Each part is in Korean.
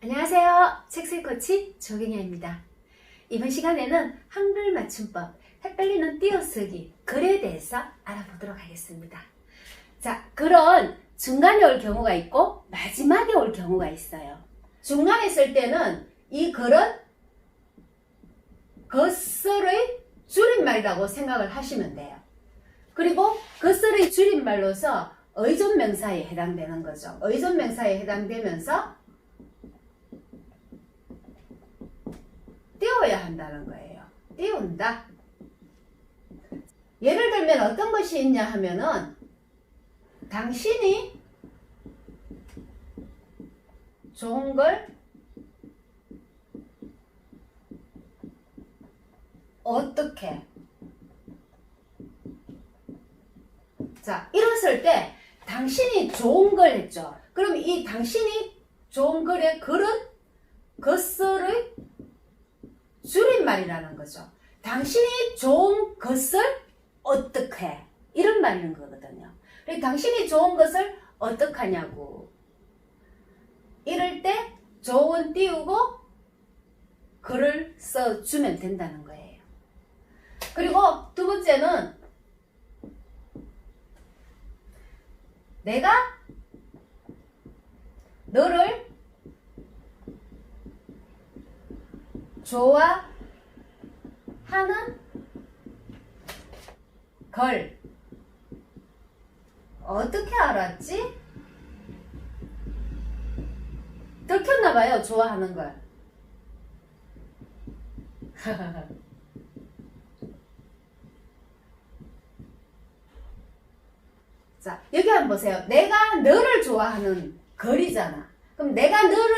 안녕하세요. 책슬코치 조경야입니다. 이번 시간에는 한글 맞춤법, 헷갈리는 띄어쓰기, 글에 대해서 알아보도록 하겠습니다. 자, 글은 중간에 올 경우가 있고 마지막에 올 경우가 있어요. 중간에 쓸 때는 이 글은 것설의 줄임말이라고 생각을 하시면 돼요. 그리고 것설의 줄임말로서 의존명사에 해당되는 거죠. 의존명사에 해당되면서 띄워야 한다는 거예요. 띄운다. 예를 들면 어떤 것이 있냐 하면은 당신이 좋은 걸 어떻게 자 이랬을 때 당신이 좋은 걸 했죠. 그럼 이 당신이 좋은 글의 글은 것을 줄임말이라는 거죠. 당신이 좋은 것을 어떻게 이런 말인 거거든요. 당신이 좋은 것을 어떡하냐고 이럴 때 좋은 띄우고 글을 써주면 된다는 거예요. 그리고 두 번째는 내가 너를 좋아하는 걸 어떻게 알았지? 들켰나봐요, 좋아하는 걸. 자, 여기 한번 보세요. 내가 너를 좋아하는 걸이잖아. 그럼 내가 너를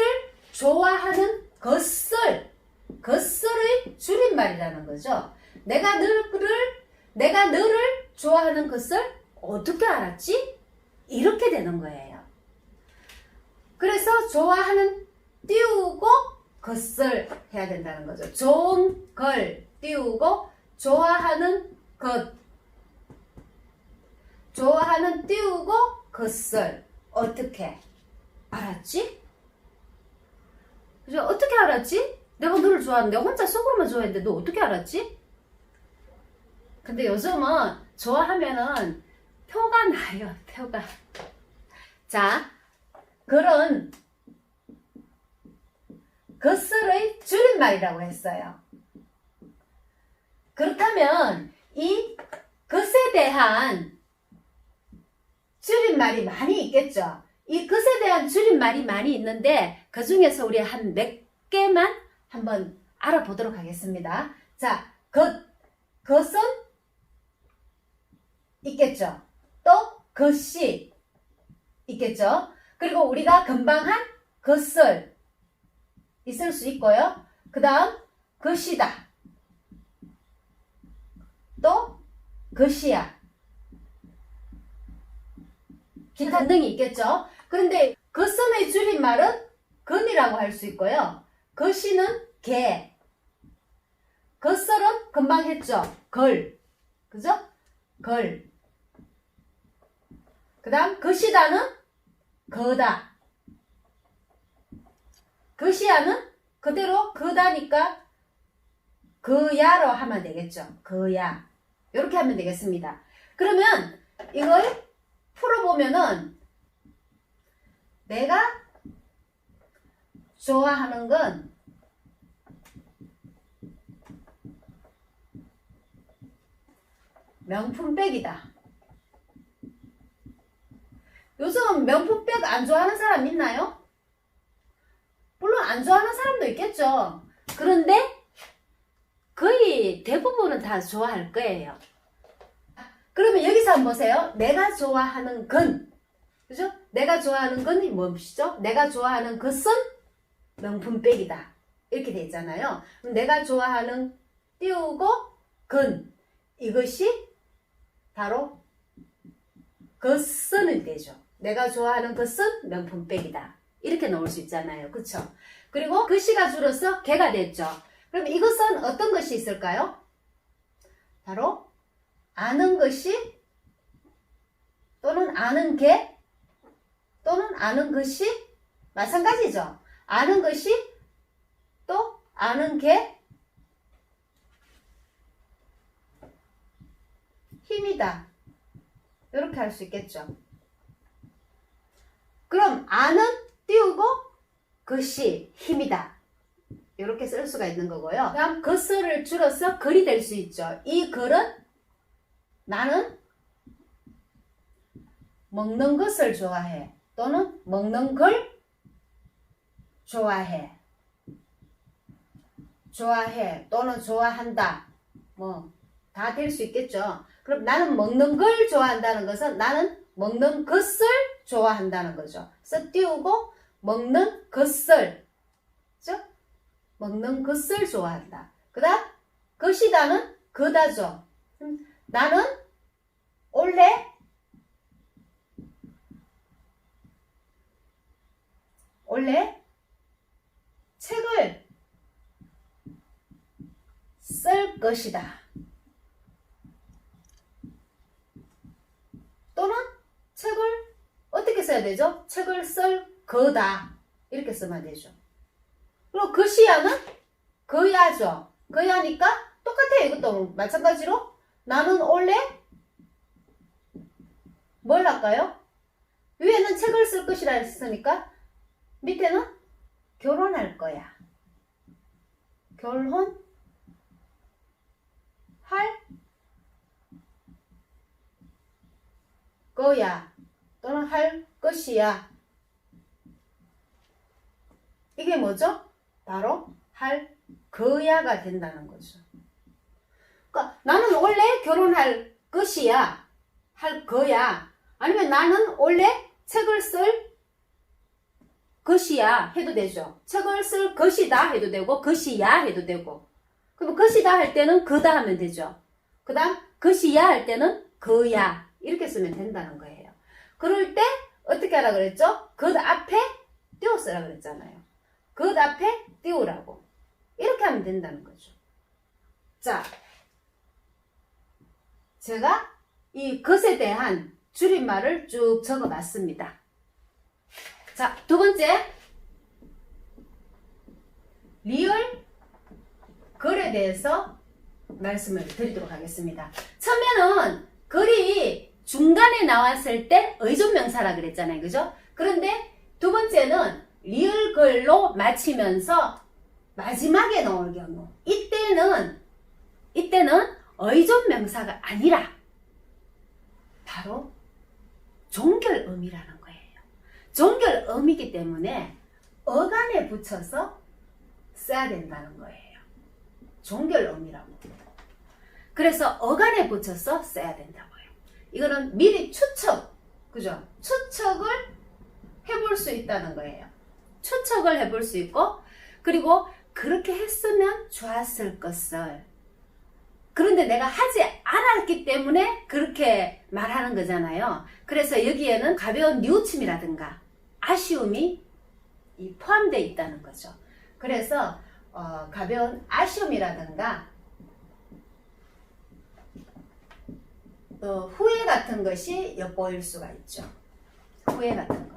좋아하는 것을, 것을의 줄임말이라는 거죠. 내가 너를, 내가 너를 좋아하는 것을 어떻게 알았지? 이렇게 되는 거예요. 그래서 좋아하는 띄우고 것을 해야 된다는 거죠. 좋은 걸 띄우고 좋아하는 것 좋아하는 띄우고 것을 어떻게 알았지? 그죠? 어떻게 알았지? 내가 너를 좋아하는데 혼자 속으로만 좋아했는데 너 어떻게 알았지? 근데 요즘은 좋아하면은 표가 나요, 표가. 자, 그런 것을의 줄임말이라고 했어요. 그렇다면 이 것에 대한 줄임말이 많이 있겠죠. 이 것에 대한 줄임말이 많이 있는데 그 중에서 우리 한 몇 개만 한번 알아보도록 하겠습니다. 자, 것, 것은 있겠죠. 또 것이 있겠죠. 그리고 우리가 금방 한 것을 있을 수 있고요. 그 다음 것이다. 또 것이야. 기타 등이 있겠죠. 그런데 것선의 줄임말은 건이라고 할 수 있고요. 것이는 개. 것설은 금방 했죠. 걸. 그죠? 걸. 그 다음 것이다는 거다. 것이야는 그대로 거다니까 그야로 하면 되겠죠. 그야. 이렇게 하면 되겠습니다. 그러면 이걸 풀어보면은 내가 좋아하는 건 명품백이다. 요즘 명품백 안 좋아하는 사람 있나요? 물론 안 좋아하는 사람도 있겠죠. 그런데 거의 대부분은 다 좋아할 거예요. 그러면 여기서 한번 보세요. 내가 좋아하는 건, 그죠? 내가 좋아하는 건 무엇이죠? 내가 좋아하는 것은 명품백이다. 이렇게 돼 있잖아요. 그럼 내가 좋아하는 띄우고 건, 이것이 바로 것은 되죠. 내가 좋아하는 것은 명품백이다. 이렇게 넣을 수 있잖아요. 그쵸? 그리고 글씨가 줄어서 개가 됐죠. 그럼 이것은 어떤 것이 있을까요? 바로 것이 또는 아는 게 또는 아는 것이 마찬가지죠. 아는 것이 또 아는 게 힘이다. 이렇게 할 수 있겠죠. 그럼 아는 띄우고 것이 힘이다. 이렇게 쓸 수가 있는 거고요. 다음 것을 줄여서 글이 될 수 있죠. 이 글은 나는 먹는 것을 좋아해. 또는 먹는 걸 좋아해. 좋아해. 또는 좋아한다. 뭐, 다 될 수 있겠죠. 그럼 나는 먹는 걸 좋아한다는 것은 나는 먹는 것을 좋아한다는 거죠. 그래서 띄우고 먹는 것을. 그죠? 먹는 것을 좋아한다. 그 다음, 것이다는 그다죠. 음, 나는 원래 원래 책을 쓸 것이다. 또는 책을 어떻게 써야 되죠? 책을 쓸 거다. 이렇게 쓰면 되죠. 그리고 것이야는 거야죠. 거야니까 똑같아요. 이것도 마찬가지로 나는 원래 뭘 할까요? 위에는 책을 쓸 것이라 했으니까 밑에는 결혼할 거야. 결혼 할 거야. 또는 할 것이야. 이게 뭐죠? 바로 할 거야가 된다는 거죠. 결혼할 것이야. 할 거야. 아니면 나는 원래 책을 쓸 것이야 해도 되죠. 책을 쓸 것이다 해도 되고 것이야 해도 되고. 그럼 것이다 할 때는 그다 하면 되죠. 그 다음 것이야 할 때는 그야 이렇게 쓰면 된다는 거예요. 그럴 때 어떻게 하라 그랬죠? 그 앞에 띄워 쓰라 그랬잖아요. 그 앞에 띄우라고. 이렇게 하면 된다는 거죠. 자, 제가 이 것에 대한 줄임말을 쭉 적어 봤습니다. 자, 두 번째. 리얼 글에 대해서 말씀을 드리도록 하겠습니다. 처음에는 글이 중간에 나왔을 때 의존명사라 그랬잖아요. 그죠? 그런데 두 번째는 리얼 글로 마치면서 마지막에 나올 경우 이때는 이때는 의존 명사가 아니라 바로 종결음이라는 거예요. 종결음이기 때문에 어간에 붙여서 써야 된다는 거예요. 종결음이라고. 그래서 어간에 붙여서 써야 된다고요. 이거는 미리 추측, 그죠? 추측을 해볼 수 있다는 거예요. 추측을 해볼 수 있고, 그리고 그렇게 했으면 좋았을 것을. 그런데 내가 하지 않았기 때문에 그렇게 말하는 거잖아요. 그래서 여기에는 가벼운 뉘우침이라든가 아쉬움이 이 포함되어 있다는 거죠. 그래서 어, 가벼운 아쉬움이라든가 또 후회 같은 것이 엿보일 수가 있죠. 후회 같은 것.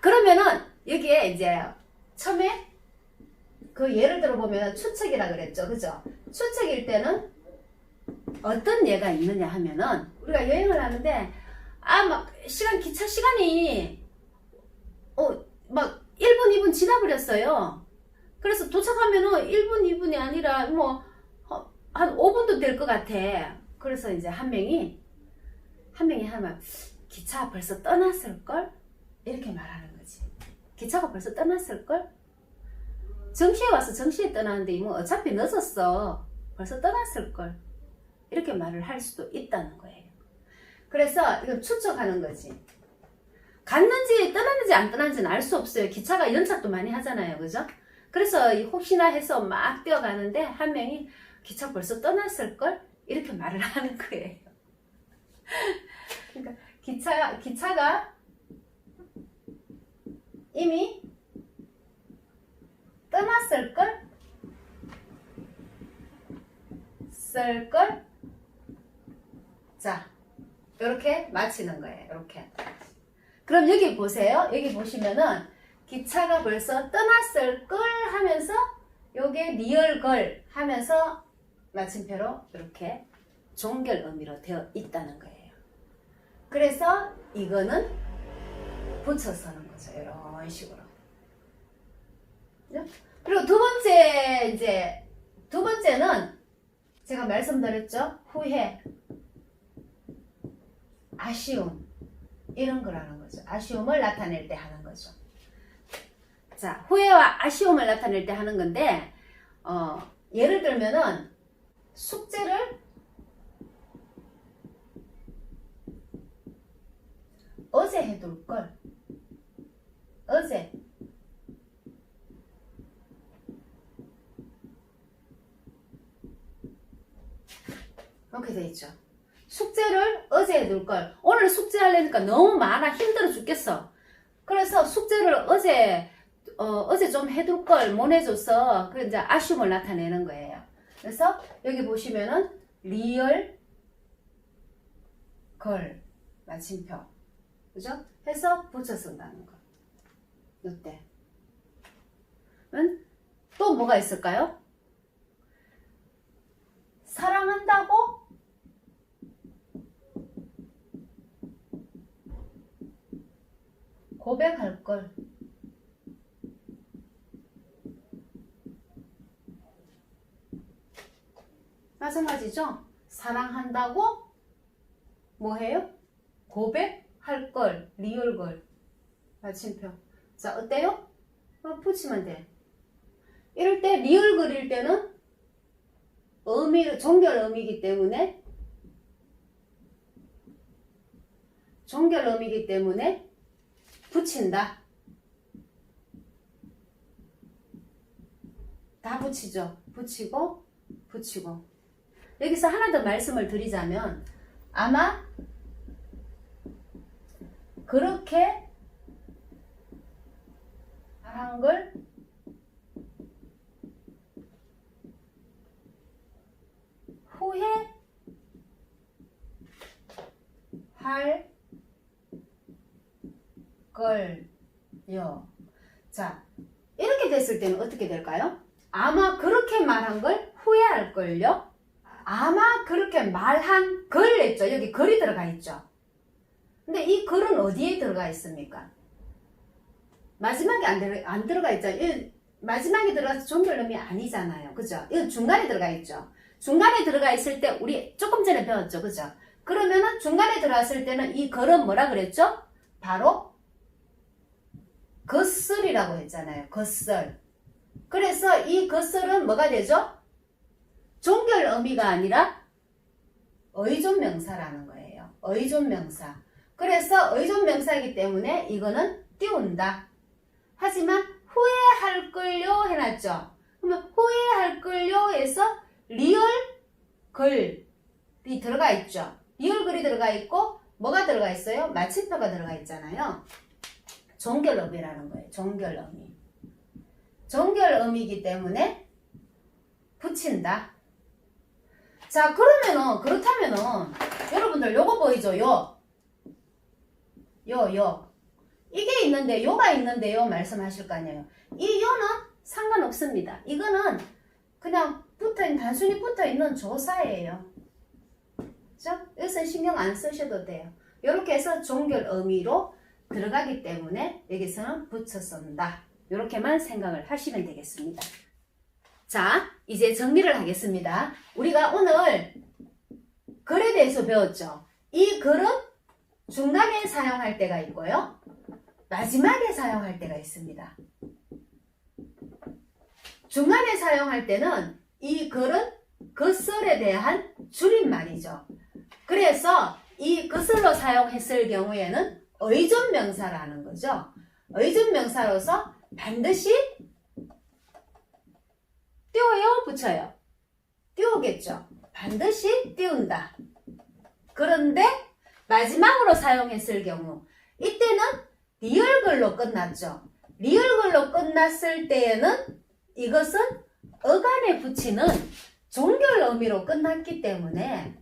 그러면은 여기에 이제 처음에 그 예를 들어 보면 추측이라 그랬죠. 그죠? 추측일 때는 어떤 예가 있느냐 하면은 우리가 여행을 하는데 아 막 시간 기차 시간이 어막 1분 2분 지나버렸어요. 그래서 도착하면은 1분 2분이 아니라 뭐 한 5분도 될 것 같아. 그래서 이제 한 명이 한 명이 하면 기차 벌써 떠났을 걸 이렇게 말하는 거지. 기차가 벌써 떠났을 걸? 정시에 와서 정시에 떠나는데 뭐 어차피 늦었어. 벌써 떠났을 걸. 이렇게 말을 할 수도 있다는 거예요. 그래서 이건 추측하는 거지. 갔는지 떠났는지 안 떠났는지는 알 수 없어요. 기차가 연착도 많이 하잖아요. 그죠? 그래서 혹시나 해서 막 뛰어가는데 한 명이 기차 벌써 떠났을 걸? 이렇게 말을 하는 거예요. 그러니까 기차, 기차가 이미 떠났을 걸? 쓸 걸? 자, 이렇게 마치는 거예요. 이렇게. 그럼 여기 보세요. 여기 보시면은 기차가 벌써 떠났을 걸 하면서 요게 리얼 걸 하면서 마침표로 이렇게 종결 의미로 되어 있다는 거예요. 그래서 이거는 붙여서 하는 거죠. 이런 식으로. 그죠? 그리고 두 번째 이제 두 번째는 제가 말씀드렸죠. 후회, 아쉬움 이런 거라는 거죠. 아쉬움을 나타낼 때 하는 거죠. 자, 후회와 아쉬움을 나타낼 때 하는 건데 어, 예를 들면은 숙제를 어제 해둘 걸 어제 이렇게 돼 있죠. 숙제를 어제 해둘 걸 오늘 숙제하려니까 너무 많아 힘들어 죽겠어. 그래서 숙제를 어제 어, 어제 좀 해둘 걸 못 해줘서 그 이제 아쉬움을 나타내는 거예요. 그래서 여기 보시면은 리얼 걸 마침표 그죠? 해서 붙여 쓴다는 거. 이때. 또 뭐가 있을까요? 사랑한다고 고백할 걸. 마찬가지죠? 사랑한다고 뭐 해요? 고백할 걸, 리얼 걸. 마침표. 자, 어때요? 어, 붙이면 돼. 이럴 때 리얼 글일 때는 의미, 종결 의미이기 때문에 종결 의미이기 때문에 붙인다. 다 붙이죠. 붙이고 붙이고 여기서 하나 더 말씀을 드리자면 아마 그렇게 말한 걸 후회 할 걸요. 자, 이렇게 됐을 때는 어떻게 될까요? 아마 그렇게 말한 걸 후회할 걸요. 아마 그렇게 말한 걸 했죠. 여기 글이 들어가 있죠. 근데 이 글은 어디에 들어가 있습니까? 마지막에 안, 들어, 안 들어가 있죠. 이 마지막에 들어가서 종결음이 아니잖아요. 그죠? 이건 중간에 들어가 있죠. 중간에 들어가 있을 때 우리 조금 전에 배웠죠. 그죠? 그러면은 중간에 들어갔을 때는 이 글은 뭐라 그랬죠? 바로 겉설이라고 했잖아요. 겉설. 그래서 이 겉설은 뭐가 되죠? 종결 의미가 아니라 의존 명사라는 거예요. 의존 명사. 그래서 의존 명사이기 때문에 이거는 띄운다. 하지만 후회할 걸요 해놨죠. 그러면 후회할 걸요 해서 리얼 글이 들어가 있죠. 리얼 글이 들어가 있고 뭐가 들어가 있어요? 마침표가 들어가 있잖아요. 종결음이라는 거예요. 종결음이. 종결음이기 때문에 붙인다. 자 그러면은 그렇다면은 여러분들 요거 보이죠? 요. 요, 요. 이게 있는데 요가 있는데요 말씀하실 거 아니에요. 이 요는 상관없습니다. 이거는 그냥 붙어있는 단순히 붙어있는 조사예요. 그죠? 여기서 신경 안 쓰셔도 돼요. 이렇게 해서 종결 의미로 들어가기 때문에 여기서는 붙여 쓴다. 이렇게만 생각을 하시면 되겠습니다. 자, 이제 정리를 하겠습니다. 우리가 오늘 글에 대해서 배웠죠. 이 글은 중간에 사용할 때가 있고요. 마지막에 사용할 때가 있습니다. 중간에 사용할 때는 이 글은 그설에 대한 줄임말이죠. 그래서 이 그설로 사용했을 경우에는 의존 명사라는 거죠. 의존 명사로서 반드시 띄워요, 붙여요? 띄우겠죠. 반드시 띄운다. 그런데 마지막으로 사용했을 경우 이때는 리얼글로 끝났죠. 리얼글로 끝났을 때에는 이것은 어간에 붙이는 종결 의미로 끝났기 때문에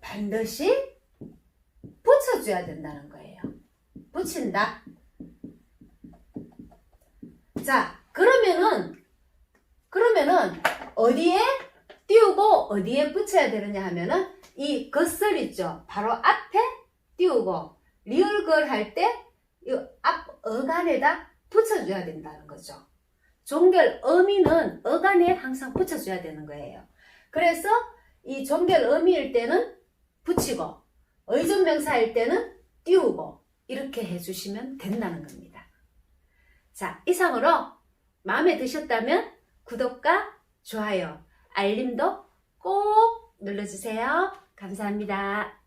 반드시 붙여줘야 된다는 거예요. 붙인다. 자, 그러면은, 그러면은, 어디에 띄우고 어디에 붙여야 되느냐 하면은, 이 것을 있죠. 바로 앞에 띄우고, 리얼걸 할 때, 이 앞 어간에다 붙여줘야 된다는 거죠. 종결 어미는 어간에 항상 붙여줘야 되는 거예요. 그래서 이 종결 어미일 때는 붙이고, 의존명사일 때는 띄우고, 이렇게 해주시면 된다는 겁니다. 자, 이상으로 마음에 드셨다면 구독과 좋아요, 알림도 꼭 눌러주세요. 감사합니다.